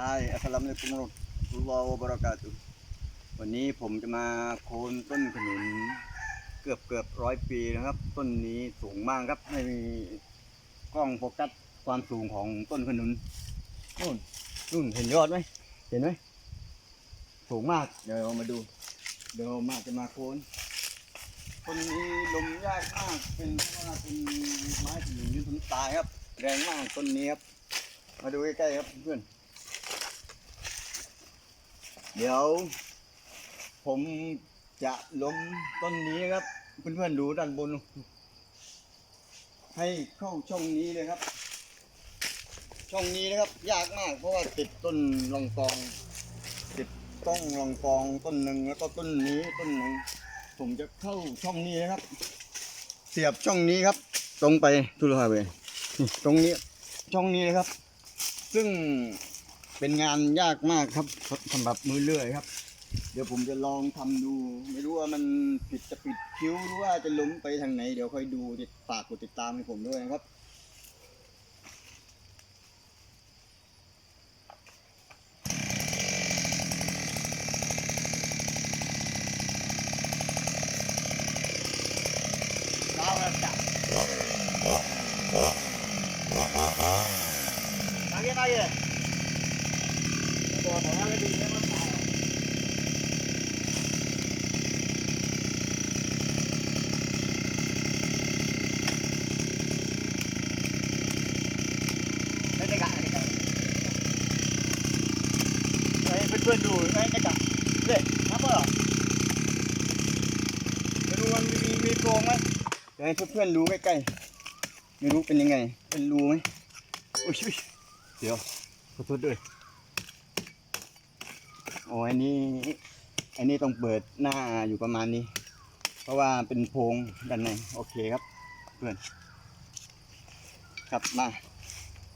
Hi Assalamualaikum warahmatullahi wabarakatuh วันนี้ผมจะมาโคนต้นขนุนเกือบเกือบร้อยปีนะครับ ต้นนี้สูงมากครับให้กล้องโฟกัสความสูงของต้นขนุนนู่นนู่นเห็นยอดไหมเห็นไหมสูงมากเดี๋ยวเรามาดู เดี๋ยวมาจะมาโคนต้นนี้ลมยากมากเป็นเพราะว่าเป็นไม้ขนุนยืนต้นตายครับ แรงมากต้นนี้ครับมาดูใกล้ๆครับเพื่อน เดี๋ยว ผมจะล้มต้นนี้ครับ เพื่อนๆดูด้านบน ให้เข้าช่องนี้เลยครับ ช่องนี้นะครับ ยากมาก เพราะว่าติดต้นรองกอง ติดต้องรองกองต้นหนึ่งแล้วก็ต้นนี้ต้นหนึ่งผมจะเข้าช่องนี้นะครับ เสียบช่องนี้ครับ ตรงไปทุลาเวตรงนี้ช่องนี้นะครับ ซึ่ง เป็นงานยากมากครับสำหรับมือเลื่อยครับ เดี๋ยวผมจะลองทำดู ไม่รู้ว่ามันผิดจะปิดคิ้วหรือว่าจะล้มไปทางไหน เดี๋ยวค่อยดูติดฝากกดติดตามให้ผมด้วยนะครับดาวแล้วจ้ะมา เก็บมาเก็บตัวของเราดีไม่มันตายไม่ได้กะไม่ได้กะให้เพื่อนๆดูไม่ได้กะเฮ้ยนับเปล่าไม่รู้มันมีมีโครงไหมเดี๋ยวให้เพื่อนๆดูใกล้ๆไม่รู้เป็นยังไง เป็นรูไหมอุ้ยอุ๊ยเดี๋ยวขอโทษด้วย โอ้อันนี้อันนี้ต้องเปิดหน้าอยู่ประมาณนี้ เพราะว่าเป็นโพงด้านในโอเคครับเพื่อนครับมา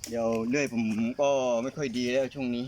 เดี๋ยวเลื่อยผมก็ไม่ค่อยดีแล้วช่วงนี้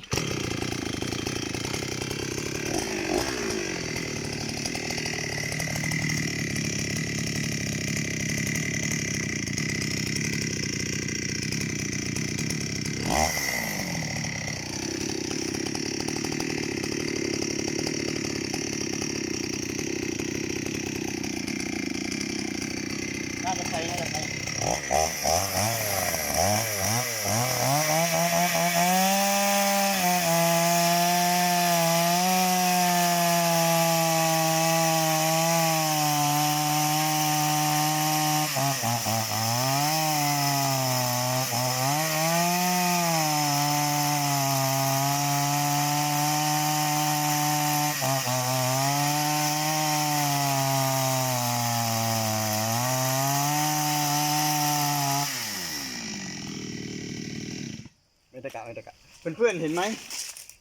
ตะกะไม่ตะกะเพื่อนๆเห็นไหม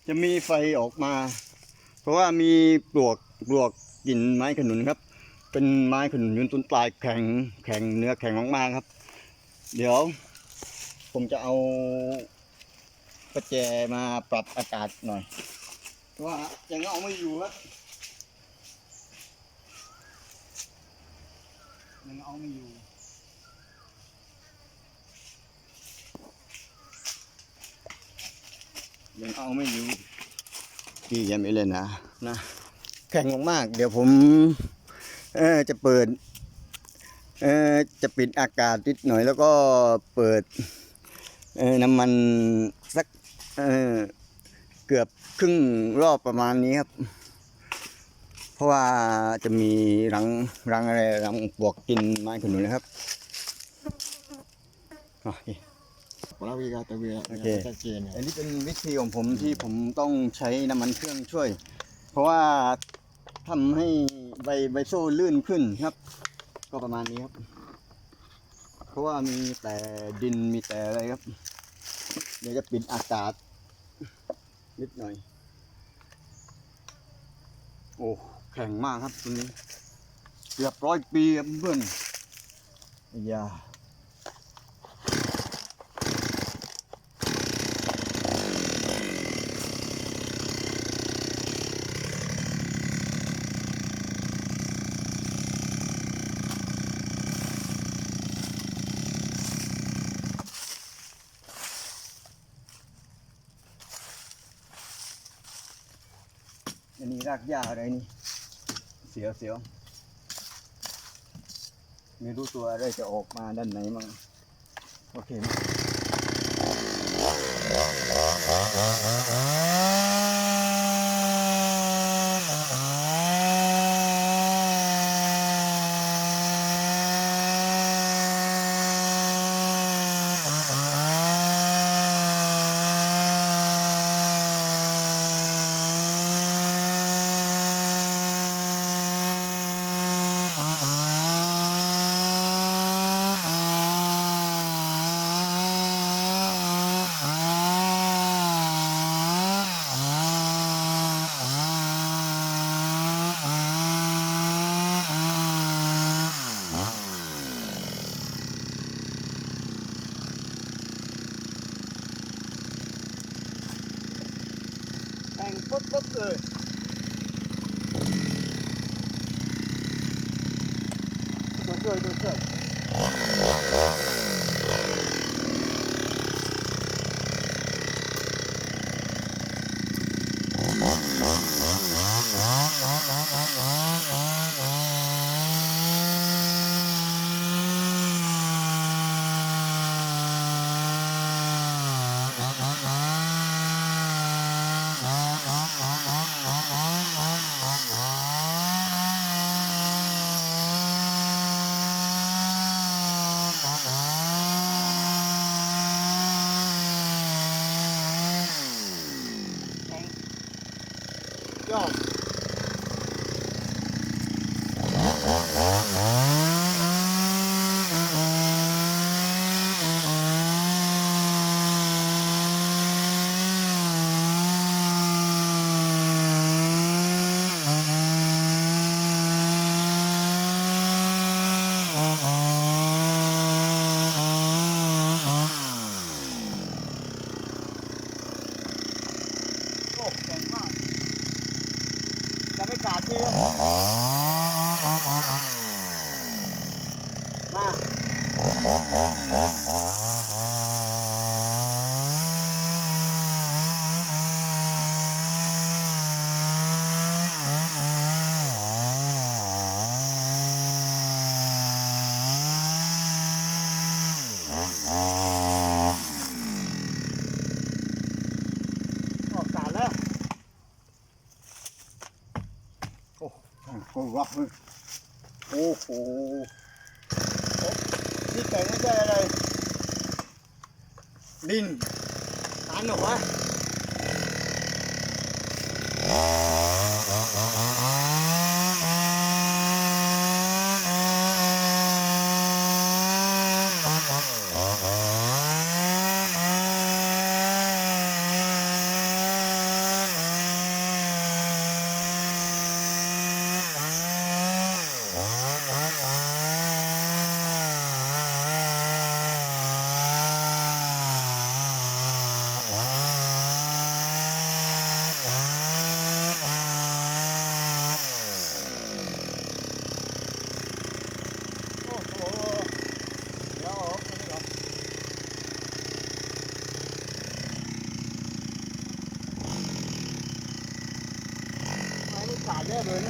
จะมีไฟออกมา เพราะว่ามีปลวกปลวกกินไม้ขนุนครับ เป็นไม้ขนุนยืนต้นปลายแข็งแข็งเนื้อแข็งมากๆครับ เดี๋ยว ผมจะเอาประแจมาปรับอากาศหน่อยเพราะว่ายังเอาไม่อยู่ครับยังเอาไม่อยู่ ยังเอาไม่อยู่พี่ยังไม่เล่นนะนะแข็งมากๆเดี๋ยวผมเออจะเปิดเออจะปิดอากาศนิดหน่อยแล้วก็เปิดเออน้ำมันสักเออเกือบครึ่งรอบประมาณนี้ครับ เพราะว่าจะมีรังรังอะไรรังปลวกกินไม้ขนุนนะครับโอ เคเราวิกาตะเวียโอเค ชัดเจนอันนี้เป็นวิธีของผมที่ผมต้องใช้น้ำมันเครื่องช่วย เพราะว่าทำให้ใบใบโซ่ลื่นขึ้นครับ ก็ประมาณนี้ครับ เพราะว่ามีแต่ดินมีแต่อะไรครับ เดี๋ยวจะปิดอากาศ นิดหน่อย โอ้แข็งมากครับตัวนี้ เกือบร้อยปีครับเพื่อนอย่าากหญ้าอะไรนี่ เสียวเสียวไม่รู้ตัวอะไรจะออกมาด้านไหนมั้งโอเคมั้ยแปุ๊บปุ๊บเลยตัวช่วยตัวช่วย ยอดโอ้แข็งมากจะไม่ขาดทีเลยมาออกขาดแล้ว โอ้ โหวับเลยโอ้โหที่แต่งไม่ใช่อะไร ดินตันเหรอวะโอ้โหเดี๋ยวออกมานี่ก่อนไม้นี่ขาดแย่ เลย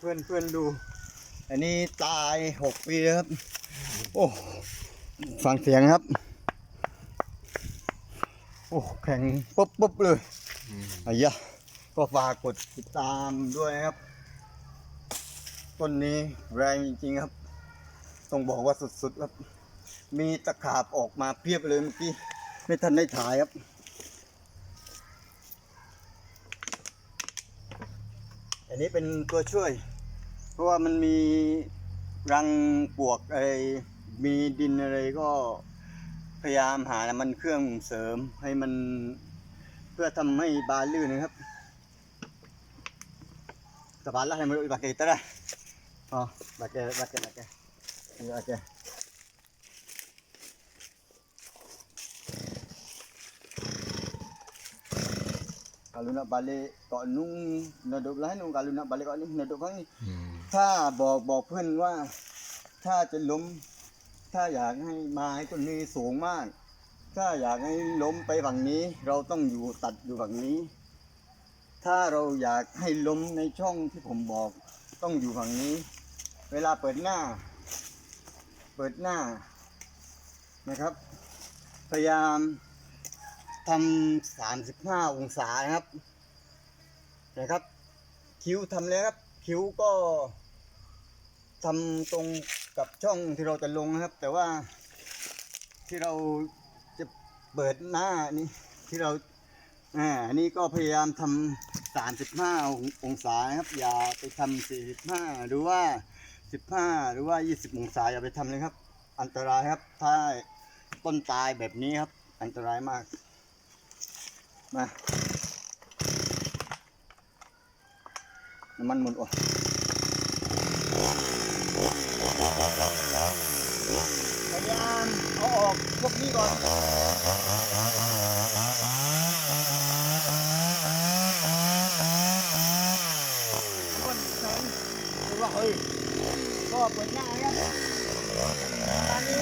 เพื่อนเพื่อนดู อันนี้ตายหกปีแล้วครับ โอ้ ฟังเสียงครับ โอ้ แข็งปุ๊บปุ๊บเลย อ้ยะก็ฝากกดติดตามด้วยนะครับ ต้นนี้แรงจริงๆครับ ต้องบอกว่าสุดๆครับ มีตะขาบออกมาเพียบเลยเมื่อกี้ ไม่ทันได้ถ่ายครับอันนี้เป็นตัวช่วย เพราะว่ามันมีรังปวกอะไรมีดินอะไรก็พยายามหาน้ำมันเครื่องเสริมให้มัน พื่อทำให้บานลื่นนะครับสะบายแล้วให้มันอีกบาเกตได้อ๋อบาเกบาเกบาเกนี่บาเก kalau nak balik kat Nung naduk belah Nung kalau nak balik kat ni naduk bang ni อืมถ้าบอกบอกเพื่อนว่า ถ้าจะล้ม ถ้าอยากให้ไม้ต้นนี้สูงมาก ถ้าอยากให้ล้มไปฝั่งนี้ เราต้องอยู่ตัดอยู่ฝั่งนี้ ถ้าเราอยากให้ล้มในช่องที่ผมบอกต้องอยู่ฝั่งนี้ เวลาเปิดหน้า เปิดหน้านะครับ พยายามทำสามสิบห้าองศานะครับนะครับ คิ้วทำเลยครับ คิ้วก็ทำตรงกับช่องที่เราจะลงนะครับ แต่ว่าที่เรา เปิดหน้านี่ที่เราอ่าอันนี้ก็พยายามทำสามสิบห้าองศาครับอย่าไปทำสี่สิบห้าหรือว่าสิบห้าหรือว่ายี่สิบองศาอย่าไปทำเลยครับ อันตรายครับถ้าต้นตายแบบนี้ครับ อันตรายมากมาน้ำมันหมดอะ ยายามเอาออกพวกนี้ก่อนคนแข็งหรือว่าเฮ้ยก็เปิดหน้าครับตอนนี้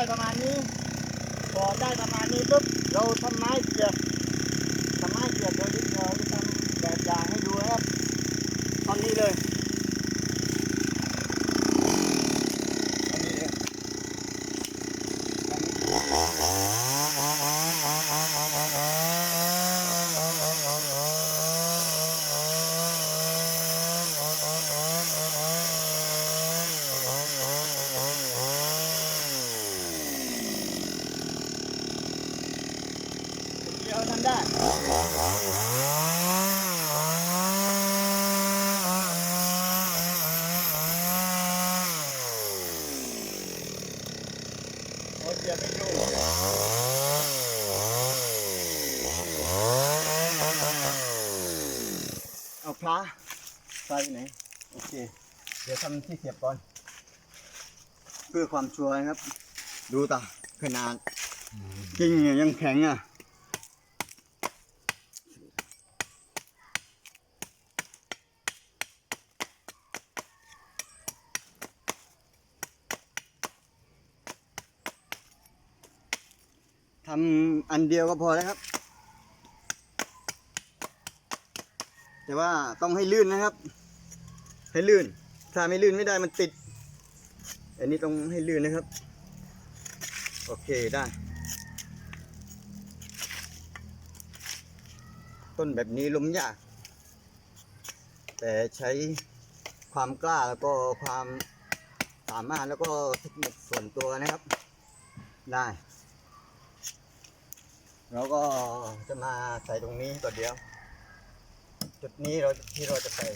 ได้ประมาณนี้พอได้ประมาณนี้ปุ๊บเราทำไม้เสียบทำไม้เสียบโดยที่เราทำแบบอย่างให้ดูนะครับตอนนี้เลยตอนนี้เลยเดียวทำได้โอ้ยเดี๋ยวไม่ดูเอาพระใส่ไหน โอเค เดี๋ยว ทำที่เสียบก่อน เพื่อความชัวร์นะครับ ดูตาขนาดจริงเนี่ยยังแข็งอะทำอันเดียวก็พอแล้วครับ แต่ว่าต้องให้ลื่นนะครับ ให้ลื่น ถ้าไม่ลื่นไม่ได้มันติด อันนี้ต้องให้ลื่นนะครับ โอเคได้ ต้นแบบนี้ล้มยาก แต่ใช้ความกล้าแล้วก็ความสามารถแล้วก็เทคนิคส่วนตัวนะครับ ได้เราก็จะมาใส่ตรงนี้ก่อนเดียว จุดนี้เราที่เราจะใส่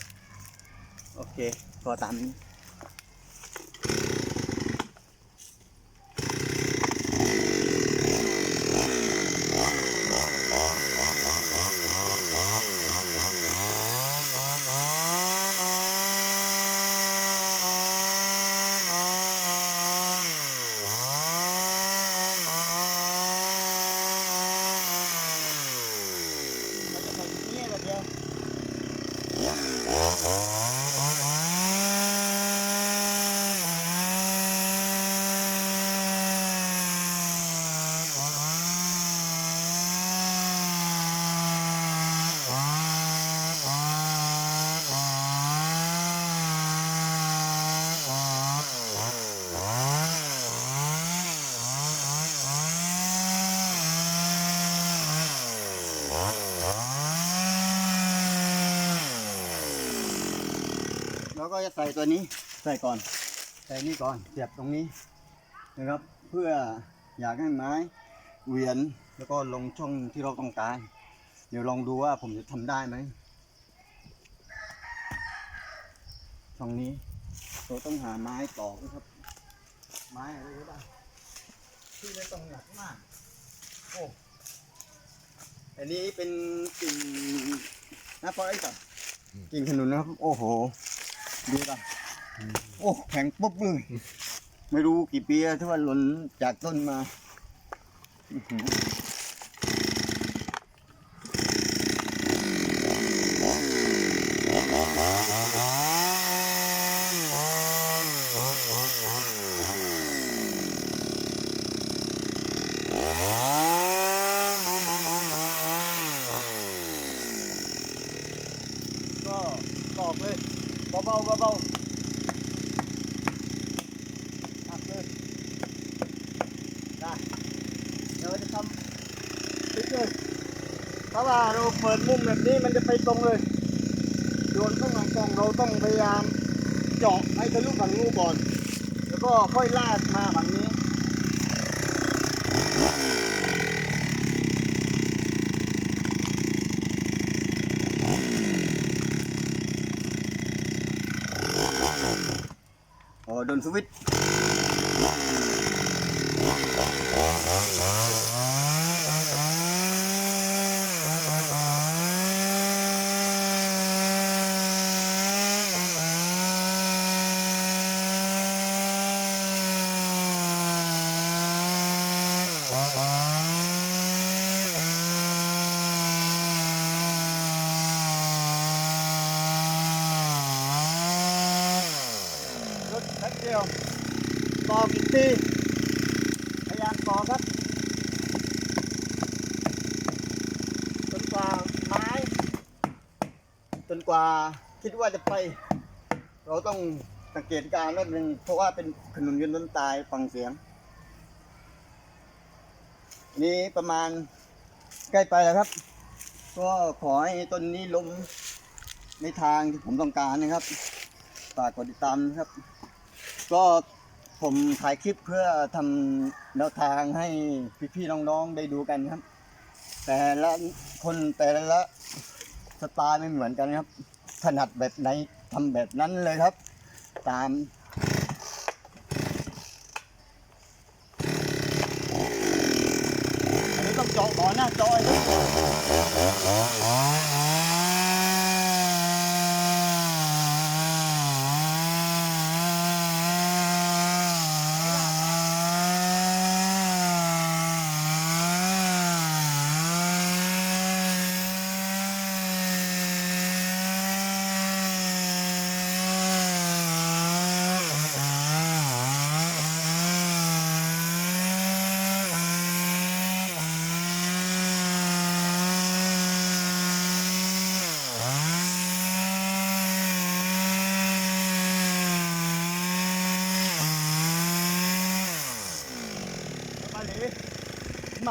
โอเค พอตามนี้เราจะใส่ตรงนี้ก่อนเดียว จะ ใส่ตัวนี้ใส่ก่อนใส่นี่ก่อนเสียบตรงนี้นะครับ เพื่ออยากให้ไม้เหวียนแล้วก็ลงช่องที่เราต้องการ เดี๋ยวลองดูว่าผมจะทำได้ไหมช่องนี้เราต้องหาไม้ตอกนะครับ ไม้อะไรก็ได้ที่ไม่ต้องหนักมากโอ้อันนี้เป็นกิ่งนะพอไอ้ต่อกิ่งขนุนนะครับ โอ้โห ดูป่ะโอ้แข็งปุ๊บเลย ไม่รู้กี่ปีแล้วที่ว่าหล่นจากต้นมาอื้อหือก็ตอกเลยเบาๆเบาๆหักเลยได้เดี๋ยวจะทำติ๊กเลยเพราะว่าเราเปิดมุมแบบนี้มันจะไป ตรงเลยโยนเข้าหลังกองเราต้องพยายามเจาะให้ทะลุฝั่งนู้นก่อน แล้วก็ค่อยลากมาฝั่งนี้โอ๋อโดนสวิตช์รถแป๊บเดียว ต่ออีกทีพยายามต่อครับจนกว่าไม้จนกว่าคิดว่าจะไป เราต้องสังเกตการณ์นิดนึงเพราะว่าเป็นขนุนยืนต้นตายฟังเสียง นี่ประมาณใกล้ไปแล้วครับ ก็ขอให้ต้นนี้ล้มในทางที่ผมต้องการนะครับฝากกดติดตามนะครับ ก็ ผมถ่ายคลิปเพื่อทำแนวทางให้พี่ๆน้องๆได้ดูกันครับ แต่ละคนแต่ละสไตล์ไม่เหมือนกันครับ ถนัดแบบไหนทำแบบนั้นเลยครับ ตามอันนี้ต้องเจาะก่อนนะจอ้นี่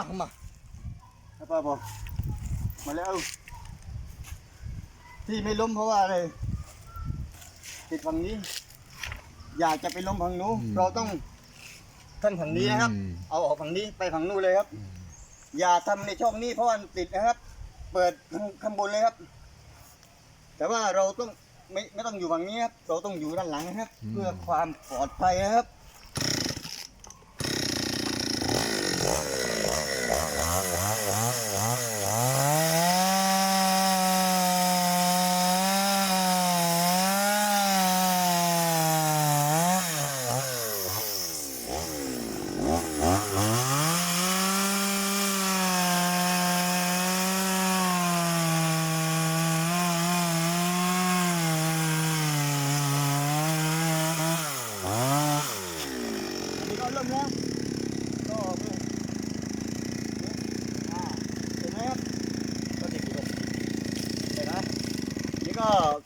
มามาแล้วป้าบอกมาแล้วที่ไม่ล้มเพราะว่าอะไรติดฝั่งนี้ อยากจะไปล้มฝั่งนู้นเราต้องท่านฝั่งนี้นะครับเอาออกฝั่งนี้ไปฝั่งนู้นเลยครับ อย่าทำในช่องนี้เพราะว่ามันติดนะครับ เปิดข้างข้างบนเลยครับ แต่ว่าเราต้องไม่ไม่ต้องอยู่ฝั่งนี้ครับ เราต้องอยู่ด้านหลังนะครับ เพื่อความปลอดภัยนะครับ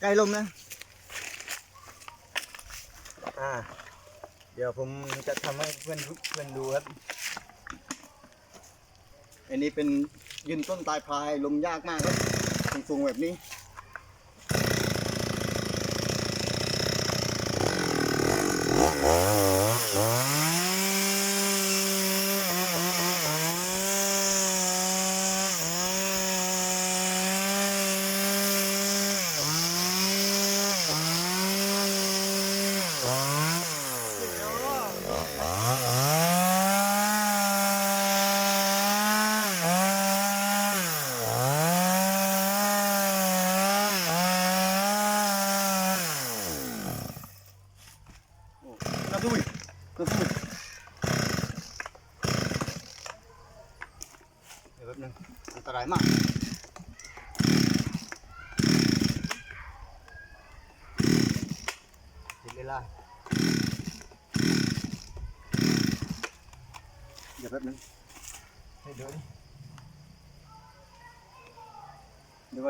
ล้ลมนะ อ่า เดี๋ยวผมจะทำให้เพื่อนเพื่อนดูครับ อันนี้เป็นยืนต้นตายพายลมยากมากครับสูงๆแบบนี้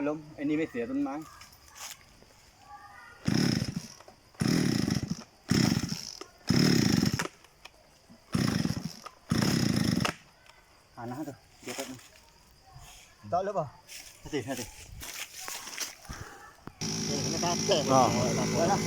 ล้มไอ้นี่ไม่เสียต้นไม้หาหน้าเถอะเดี๋ยวแป๊บนึงต่อหรือเปล่าให้ติให้ติไม่กล้าเตะอ๋อได้ละ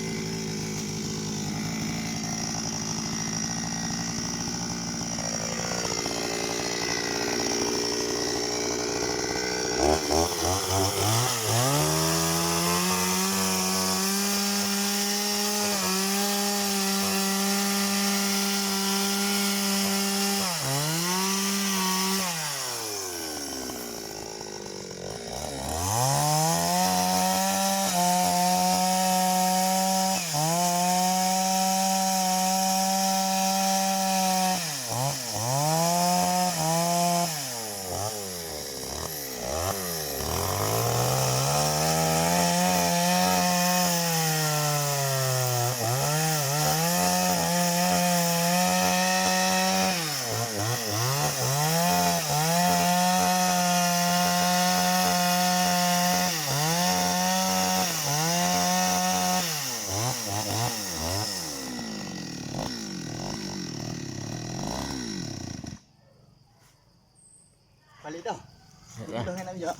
ไปเลยเด้อ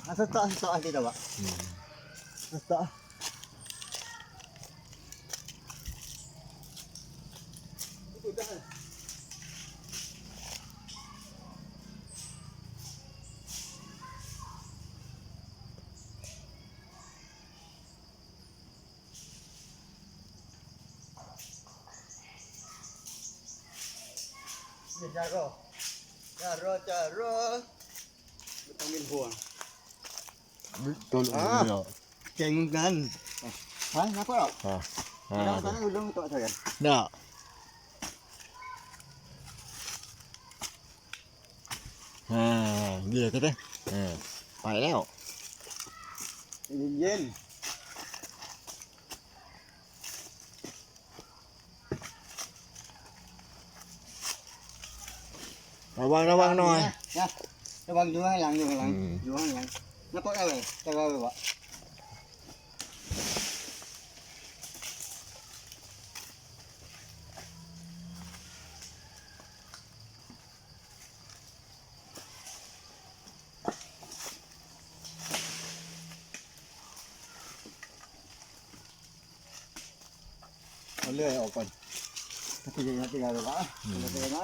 เด้อให้น้ำเยอะอะส ต๊อสต๊ออันที่เดียวอะสต๊ออย่ารออย่ารอจะรอไม่ต้องเป็นห่วงตั วลูกเดียวเก่งเห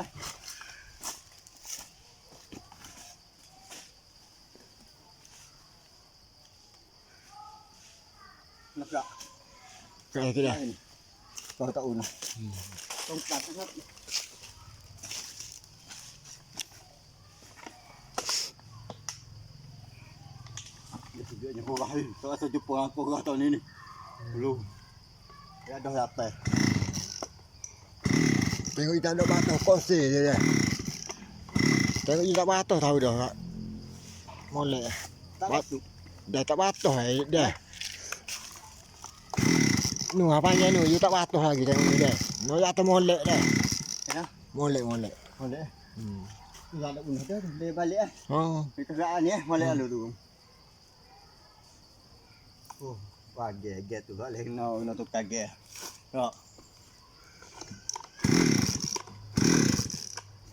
าตัวสจุปงพวกเราตอนนี้นี่ลูก ya dah sampai Tengok ikan dok batuh kosir dia dia. Tengok ikan batuh tahu dah. Kak. Molek. tak Bat- batu Dah tak batuh eh dia. nung apa aja nung itu bat tuh lagi yang ini nung itu mole deh mole mole mole nggak ada unah deh beli balik ah oh itu kan ya mole alu tuh oh pagi aja tuh balik nau nau tuh kage ya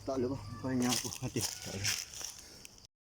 tak lupa banyak aku hati tak lupa